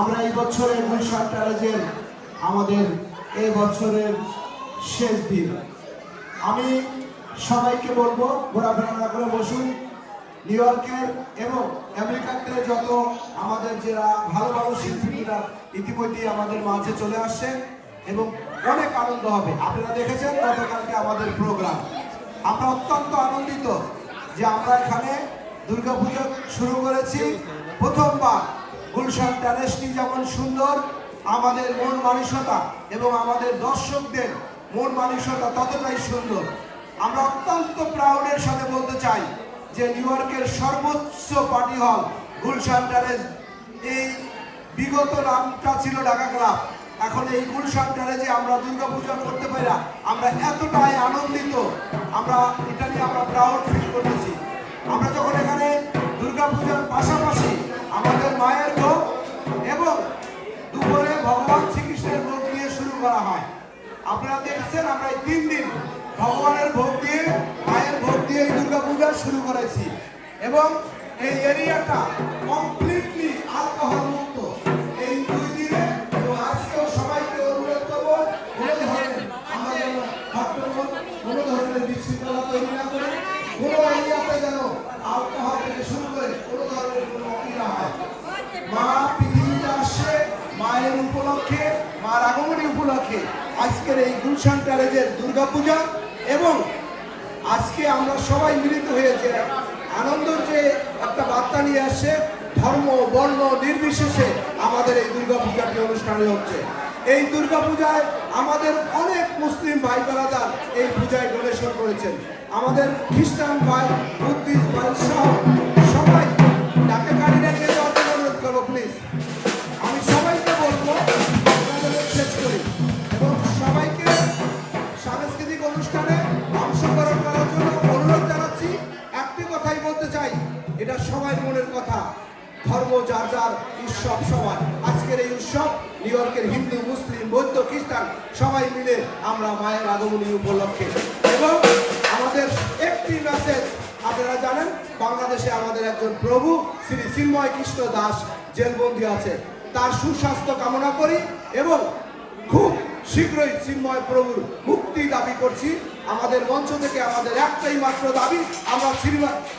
আমরা এই বছরের গুলশান ট্যারেজের আমাদের এই বছরের শেষ দিন। আমি সবাইকে বলব, ঘোরাফেরা না করে বসুন। নিউ ইয়র্কের এবং আমেরিকাতে যত আমাদের যারা ভালো ভালো শিল্পীরা ইতিমধ্যে আমাদের মাঝে চলে আসছে এবং অনেক আনন্দ হবে। আপনারা দেখেছেন গতকালকে আমাদের প্রোগ্রাম। আমরা অত্যন্ত আনন্দিত যে আমরা এখানে দুর্গাপুজো শুরু করেছি প্রথমবার। গুলশান ট্যালেসটি যেমন সুন্দর, আমাদের মন মানসিকতা এবং আমাদের দর্শকদের মন মানসিকতা ততটাই সুন্দর। আমরা অত্যন্ত প্রাউডের সাথে বলতে চাই যে নিউ ইয়র্কের সর্বোচ্চ পার্টি হল গুলশান ট্যালেস এই বিগত নামটা ছিল ঢাকা ক্লাব এখন এই গুলশান ট্যালেজে আমরা দুর্গাপূজা করতে পারি না। আমরা এতটাই আনন্দিত, আমরা এটা নিয়ে আমরা প্রাউড ফিল করতেছি। আমরা যখন এখানে দুর্গাপূজার পাশাপাশি করা হয়। আপনারা দেখছেন আমরা এই তিন দিন ভগবানের ভোগ দিয়ে মায়ের ভোগ দিয়ে এই দুর্গাপূজা শুরু করেছি। এবং এই এরিয়াটা কমপ্লিটলি অ্যালকোহল মুক্ত এই দুই দিনে এবং আজকেও সবাইকে অনুরোধ করব কোনো ধরনের আমরা যেন হট্টগোল, কোনো ধরনের বিশৃঙ্খলা তৈরি না করে কোনো এরিয়াতে যেন অ্যালকোহল থেকে শুরু করে কোনো ধরনের কোনো না হয়। মা উপলক্ষে আজকের এই গুলশান ট্যারেজের দুর্গাপূজা এবং আজকে আমরা সবাই মিলিত হয়ে যে আনন্দর যে একটা বার্তা নিয়ে আসছে, ধর্ম, বর্ণ নির্বিশেষে আমাদের এই দুর্গাপূজাটি অনুষ্ঠানে হচ্ছে। এই দুর্গাপূজায় আমাদের অনেক মুসলিম ভাই বেড়াদার এই পূজায় ডোনেশন করেছেন। আমাদের খ্রিস্টান ভাই, বুদ্ধিস্ট ভাই সহ এটা সবাই মনের কথা। ধর্ম যার যার উৎসব সবার। আজকের এই উৎসব নিউ ইয়র্কের হিন্দু, মুসলিম, বৌদ্ধ, খ্রিস্টান সবাই মিলে আমরা মায়ের আগমনী উপলক্ষে। এবং আমাদের একটি মেসেজ আপনারা জানেন, বাংলাদেশে আমাদের একজন প্রভু, শ্রী চিন্ময় কৃষ্ণ দাস জেলবন্দি আছে। তার সুস্বাস্থ্য কামনা করি এবং খুব শীঘ্রই চিন্ময় প্রভুর মুক্তি দাবি করছি। আমাদের মঞ্চ থেকে আমাদের একটাই মাত্র দাবি, আমরা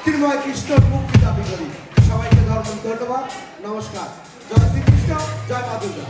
চিন্ময় কৃষ্ণর মুক্তি দাবি করি। সবাইকে ধর্ম ধন্যবাদ, নমস্কার। জয় শ্রীকৃষ্ণ, জয় মা দুর্গা।